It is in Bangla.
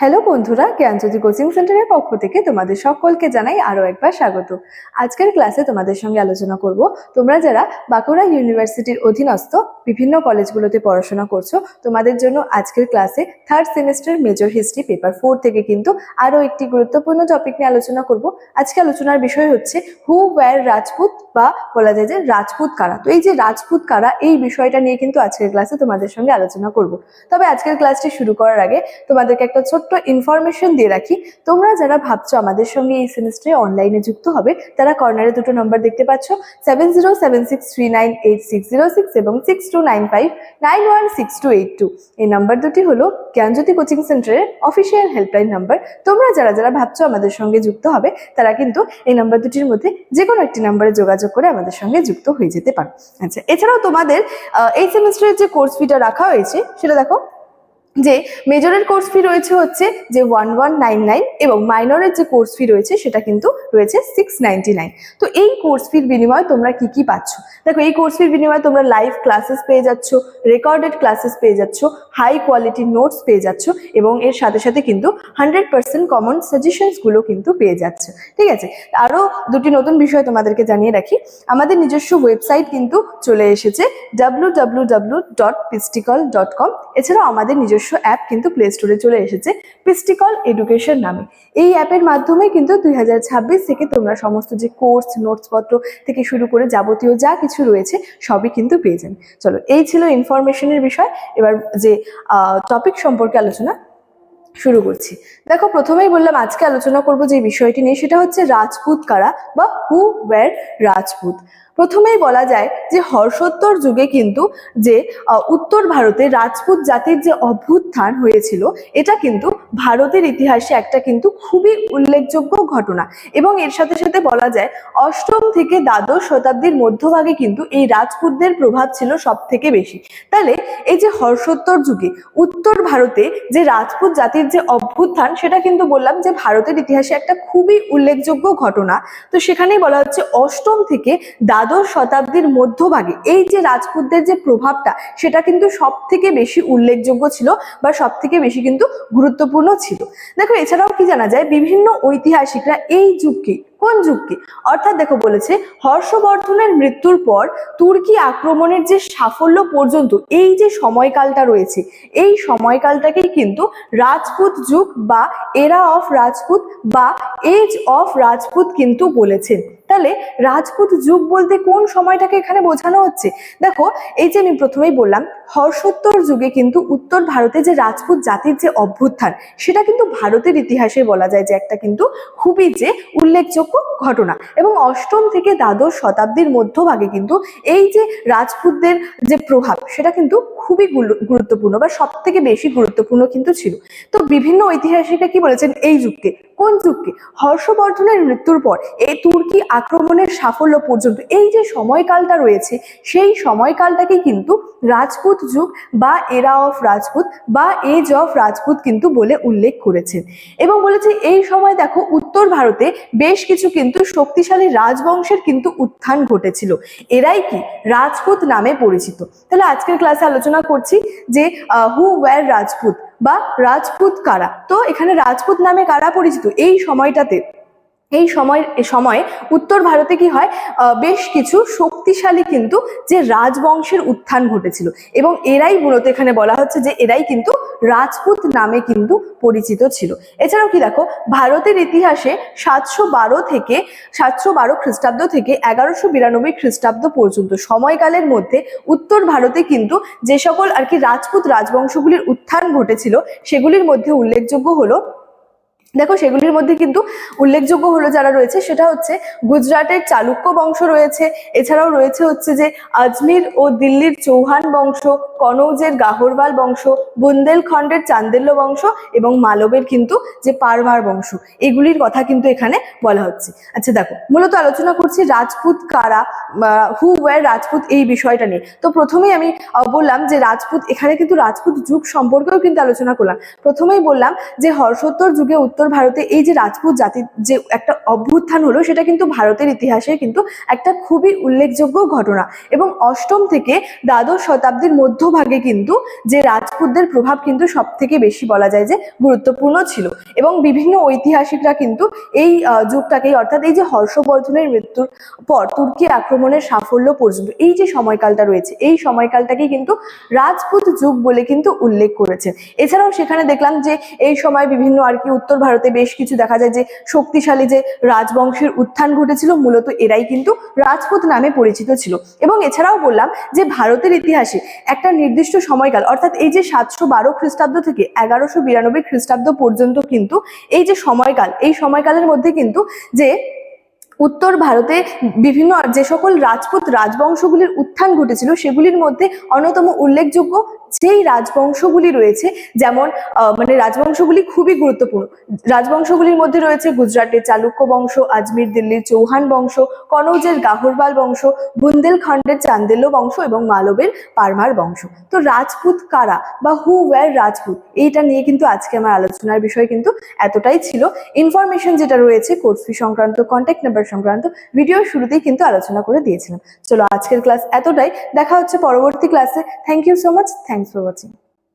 হ্যালো বন্ধুরা, জ্ঞানজ্যোতি কোচিং সেন্টারের পক্ষ থেকে তোমাদের সকলকে জানাই আরও একবার স্বাগত। আজকের ক্লাসে তোমাদের সঙ্গে আলোচনা করব। তোমরা যারা বাঁকুড়া ইউনিভার্সিটির অধীনস্থ, বিভিন্ন কলেজগুলোতে পড়াশোনা করছ, তোমাদের জন্য আজকের ক্লাসে third semester major history paper four থেকে কিন্তু আরও একটি গুরুত্বপূর্ণ টপিক নিয়ে আলোচনা করব। আজকে আলোচনার বিষয় হচ্ছে হু ওয়্যার রাজপুত বা বলা যায় যে রাজপুত কারা? তো এই যে রাজপুত কারা, এই বিষয়টা নিয়ে কিন্তু আজকের ক্লাসে তোমাদের সঙ্গে আলোচনা করব। তবে আজকের ক্লাসটি শুরু করার আগে তোমাদেরকে একটা ছোট্ট ইনফরমেশন দিয়ে রাখি। তোমরা যারা ভাবছ আমাদের সঙ্গে এই সেমিস্টারে অনলাইনে যুক্ত হবে, তারা কর্নারে দুটো নম্বর দেখতে পাচ্ছ seven zero seven six three nine eight six zero six এবং six two nine five nine one six two eight two এই নাম্বার দুটি হলো জ্ঞানজ্যোতি কোচিং সেন্টারের অফিসিয়াল হেল্পলাইন নাম্বার তোমরা যারা যারা ভাবছ আমাদের সঙ্গে যুক্ত হবে, তারা কিন্তু এই নাম্বার দুটির মধ্যে যে কোনো একটি নাম্বারে যোগাযোগ করে আমাদের সঙ্গে যুক্ত হয়ে যেতে পারো। আচ্ছা এছাড়াও তোমাদের এই সেমিস্টারের যে কোর্স ফিটা রাখা হয়েছে, সেটা দেখো। যে মেজরের কোর্স ফি রয়েছে হচ্ছে যে ওয়ান ওয়ান নাইন নাইন এবং মাইনরের যে কোর্স ফি রয়েছে সেটা কিন্তু রয়েছে সিক্স নাইন তো এই কোর্স ফির বিনিময়ে তোমরা কি কি পাচ্ছ? দেখো, এই কোর্স ফির বিনিময়ে তোমরা লাইভ ক্লাসেস পেয়ে যাচ্ছ রেকর্ডেড ক্লাসেস পেয়ে যাচ্ছ হাই কোয়ালিটির নোটস পেয়ে যাচ্ছ এবং এর সাথে সাথে কিন্তু হান্ড্রেড পার্সেন্ট কমন সাজেশনসগুলো কিন্তু পেয়ে যাচ্ছ। ঠিক আছে? আরও দুটি নতুন বিষয় তোমাদেরকে জানিয়ে রাখি। আমাদের নিজস্ব ওয়েবসাইট কিন্তু চলে এসেছে ডাব্লু ডাব্লু ডাব্লু ডট পিস্টিকল ডট কম এছাড়াও আমাদের নিজস্ব অ্যাপ কিন্তু প্লে স্টোরে চলে এসেছে পিস্টিকল এডুকেশন নামে। এই অ্যাপের মাধ্যমে কিন্তু দুই হাজার ছাব্বিশ থেকে তোমরা সমস্ত যে কোর্স নোটসপত্র থেকে শুরু করে যাবতীয় যা কিছু রয়েছে, সবই কিন্তু পেয়ে যান চলো, এই ছিল ইনফরমেশনের বিষয়। এবার যে টপিক সম্পর্কে আলোচনা শুরু করছি। দেখো, প্রথমেই বললাম আজকে আলোচনা করব যে বিষয়টি নিয়ে, সেটা হচ্ছে রাজপুত কারা বা হু ওয়ার রাজপুত। প্রথমেই বলা যায় যে হর্ষোত্তর যুগে কিন্তু যে উত্তর ভারতে রাজপুত জাতির যে অভ্যুত্থান হয়েছিল, এটা কিন্তু ভারতের ইতিহাসে একটা কিন্তু খুবই উল্লেখযোগ্য ঘটনা। এবং এর সাথে সাথে বলা যায়, অষ্টম থেকে দ্বাদশ শতাব্দীর মধ্যভাগে কিন্তু এই রাজপুতদের প্রভাব ছিল সব থেকে বেশি। তাহলে এই যে হর্ষোত্তর যুগে, উত্তর ভারতে যে রাজপুত জাতির যে অভ্যুত্থান, সেটা কিন্তু বললাম যে ভারতের ইতিহাসে একটা খুবই উল্লেখযোগ্য ঘটনা। তো সেখানেই বলা হচ্ছে, অষ্টম থেকে দ্বাদশ শতাব্দীর মধ্যভাগে এই যে রাজপুতদের যে প্রভাবটা, সেটা কিন্তু সব থেকে বেশি উল্লেখযোগ্য ছিল বা সব থেকে বেশি কিন্তু গুরুত্বপূর্ণ ছিল। দেখো এছাড়াও কি জানা যায়? বিভিন্ন ঐতিহাসিকরা এই যুগকে কোন যুগকে অর্থাৎ দেখো বলেছে, হর্ষবর্ধনের মৃত্যুর পর তুর্কি আক্রমণের যে সাফল্য পর্যন্ত এই যে সময়কালটা রয়েছে, এই সময়কালটাকেই কিন্তু রাজপুত যুগ বা এরা অফ রাজপুত বা এজ অফ রাজপুত কিন্তু বলেছেন তাহলে রাজপুত যুগ বলতে কোন সময়টাকে এখানে বোঝানো হচ্ছে? দেখো, এই যে আমি প্রথমেই বললাম, হর্ষোত্তর যুগে কিন্তু উত্তর ভারতে যে রাজপুত জাতির যে অভ্যুত্থান, সেটা কিন্তু ভারতের ইতিহাসে বলা যায় যে একটা কিন্তু খুবই যে উল্লেখযোগ্য ঘটনা। এবং অষ্টম থেকে দ্বাদশ শতাব্দীর মধ্যভাগে কিন্তু এই যে রাজপুতদের যে প্রভাব, সেটা কিন্তু খুবই গুরু- গুরুত্বপূর্ণ বা সব থেকে বেশি গুরুত্বপূর্ণ কিন্তু ছিল। তো বিভিন্ন ঐতিহাসিকরা কি বলেছেন? এই যুগকে কোন যুগকে? হর্ষবর্ধনের মৃত্যুর পর এই তুর্কি আক্রমণের সাফল্য পর্যন্ত এই যে সময়কালটা রয়েছে, সেই সময়কালটাকে কিন্তু রাজপুত যুগ বা এরা অফ রাজপুত বা এজ অফ রাজপুত কিন্তু বলে উল্লেখ করেছেন। এবং বলেছে এই সময় দেখো উত্তর ভারতে বেশ কিছু কিন্তু শক্তিশালী রাজবংশের কিন্তু উত্থান ঘটেছিল। এরাই কি? রাজপুত নামে পরিচিত। তাহলে আজকের ক্লাসে আলোচনা করছি যে হু ওয়্যার রাজপুত? বা রাজপুত কারা? তো এখানে রাজপুত নামে কারা পরিচিত? এই সময়টাতে এই সময় সময়ে উত্তর ভারতে কি হয়? বেশ কিছু শক্তিশালী কিন্তু যে রাজবংশের উত্থান ঘটেছিল। এবং এরাই মূলত এখানে বলা হচ্ছে যে এরাই কিন্তু রাজপুত নামে কিন্তু পরিচিত ছিল। এছাড়াও কি দেখো, ভারতের ইতিহাসে সাতশো বারো থেকে, সাতশো বারো খ্রিস্টাব্দ থেকে এগারোশো বিরানব্বই খ্রিস্টাব্দ পর্যন্ত সময়কালের মধ্যে উত্তর ভারতে কিন্তু যে সকল আর কি রাজপুত রাজবংশগুলির উত্থান ঘটেছিল, সেগুলির মধ্যে উল্লেখযোগ্য হলো দেখো, সেগুলির মধ্যে কিন্তু উল্লেখযোগ্য হলো যারা রয়েছে, সেটা হচ্ছে গুজরাটের চালুক্য বংশ রয়েছে। এছাড়াও রয়েছে হচ্ছে যে আজমির ও দিল্লির চৌহান বংশ, কনৌজের গাহরওয়াল বংশ, বুন্দেলখণ্ডের চান্দেল্য বংশ এবং মালবের কিন্তু যে পারমার বংশ। এগুলির কথা কিন্তু এখানে বলা হচ্ছে। আচ্ছা দেখো, মূলত আলোচনা করছি রাজপুত কারা হু ওয়ার রাজপুত এই বিষয়টা নিয়ে। তো প্রথমেই আমি বললাম যে রাজপুত, এখানে কিন্তু রাজপুত যুগ সম্পর্কেও কিন্তু আলোচনা করলাম। প্রথমেই বললাম যে হর্ষোত্তর যুগে উত্তর ভারতে এই যে রাজপুত জাতির যে একটা অভ্যুত্থান হলো, সেটা কিন্তু ভারতের ইতিহাসে কিন্তু একটা খুবই উল্লেখযোগ্য ঘটনা। এবং অষ্টম থেকে দ্বাদশ শতাব্দীর মধ্যভাগে কিন্তু যে রাজপুতদের প্রভাব কিন্তু সব থেকে বেশি বলা যায় যে গুরুত্বপূর্ণ ছিল। এবং বিভিন্ন ঐতিহাসিকরা কিন্তু এই যুগটাকেই অর্থাৎ এই যে হর্ষবর্ধনের মৃত্যুর পর তুর্কি আক্রমণের সাফল্য পর্যন্ত এই যে সময়কালটা রয়েছে, এই সময়কালটাকে কিন্তু রাজপুত যুগ বলে কিন্তু উল্লেখ করেছেন এছাড়াও সেখানে দেখলাম যে এই সময় বিভিন্ন আর কি উত্তর ভারতে বেশ কিছু দেখা যায় যে শক্তিশালী যে রাজবংশের উত্থান ঘটেছিল, মূলত এরাই কিন্তু রাজপুত নামে পরিচিত ছিল। এবং এছাড়াও বললাম যে ভারতের ইতিহাসে একটা নির্দিষ্ট সময়কাল, অর্থাৎ এই যে সাতশো বারো খ্রিস্টাব্দ থেকে এগারোশো বিরানব্বই খ্রিস্টাব্দ পর্যন্ত কিন্তু এই যে সময়কাল, এই সময়কালের মধ্যে কিন্তু যে উত্তর ভারতে বিভিন্ন যে সকল রাজপুত রাজবংশগুলির উত্থান ঘটেছিল, সেগুলির মধ্যে অন্যতম উল্লেখযোগ্য যেই রাজবংশগুলি রয়েছে, যেমন মানে রাজবংশগুলি খুবই গুরুত্বপূর্ণ। রাজবংশগুলির মধ্যে রয়েছে গুজরাটের চালুক্য বংশ, আজমির দিল্লির চৌহান বংশ, কনৌজের গাহরবাল বংশ, বুন্দেলখণ্ডের চান্দেল্য বংশ এবং মালবের পারমার বংশ। তো রাজপুত কারা বা হু ওয়ার রাজপুত? এইটা নিয়ে কিন্তু আজকে আমার আলোচনার বিষয় কিন্তু এতটাই ছিল। ইনফরমেশন যেটা রয়েছে কোর্স ফি সংক্রান্ত কন্ট্যাক্ট নাম্বার সংক্রান্ত ভিডিও শুরুতেই কিন্তু আলোচনা করে দিয়েছিলাম। চলো আজকের ক্লাস এতটাই। দেখা হচ্ছে পরবর্তী ক্লাসে thank you so much thanks for watching